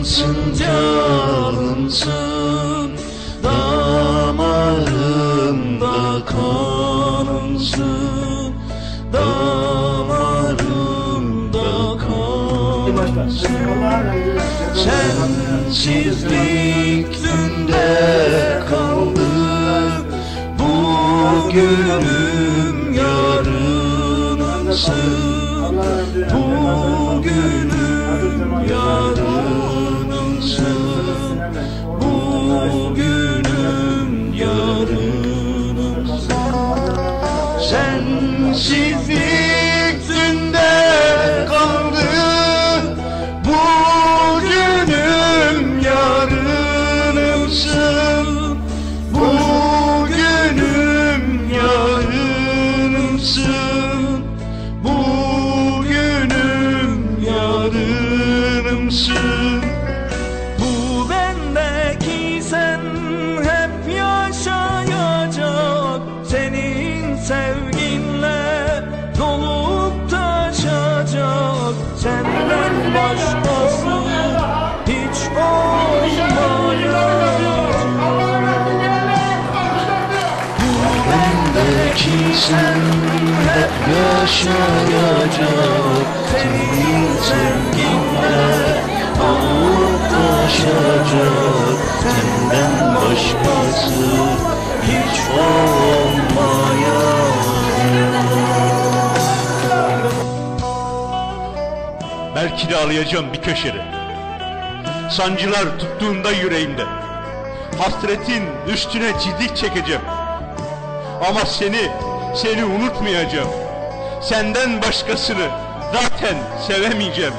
canımsın canımsın Damarımda kanımsın Damarımda kanımsın Sensizlik dünde kaldı. Bugünüm yarınımsın Bugünüm yarınımsın Bugünüm yarınımsın sen hep yaşayacak Senin sevginle dolup taşacak Senden başkası hiç olmayacak Belki de ağlayacağım bir köşede. Sancılar tuttuğunda yüreğimde. Hasretin üstüne çizik çekeceğim. Ama seni, seni unutmayacağım. Senden başkasını zaten sevemeyeceğim.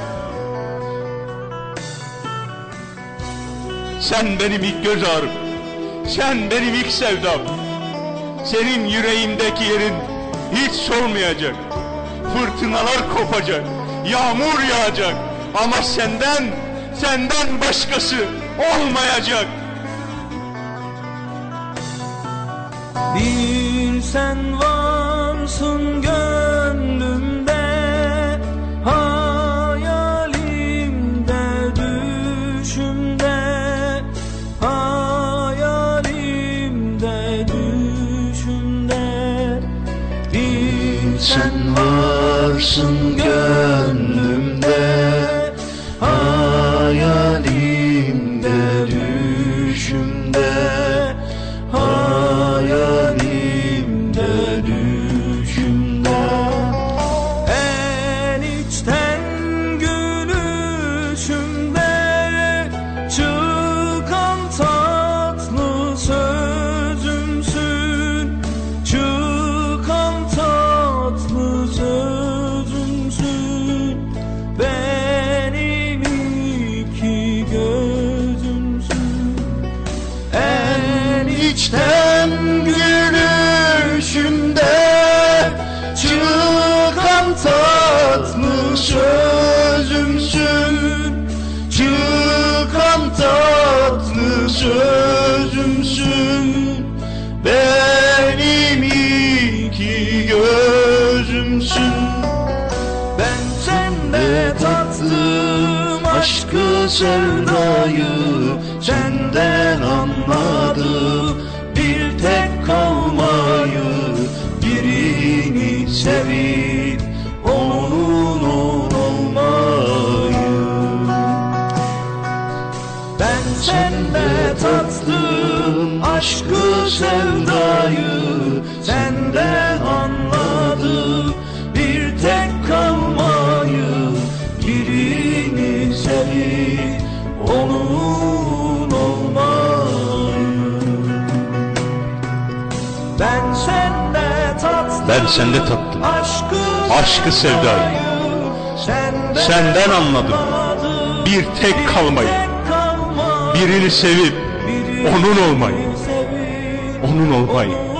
Sen benim ilk göz ağrım. Sen benim ilk sevdam. Senin yüreğimdeki yerin hiç solmayacak. Fırtınalar kopacak. Yağmur yağacak. Ama senden, senden başkası olmayacak. Bir sen varsın gönlümde Hayalimde düşümde Hayalimde düşümde. Bir sen varsın gönlümde en içten gülüşümde çıkan tatlı sözümsün çıkan tatlı sözümsün benim iki gözümsün. Ben sende tattım aşkı sevdayı Ben sende tattım aşkı sevdayı Sende anladım bir tek kalmayı Birini sevip onun olmayı. Ben sende tattım ben sende tattım aşkı, aşkı sevdayı senden, senden anladım. bir tek kalmayı. Birini sevip onun olmayı. Onun olmayı.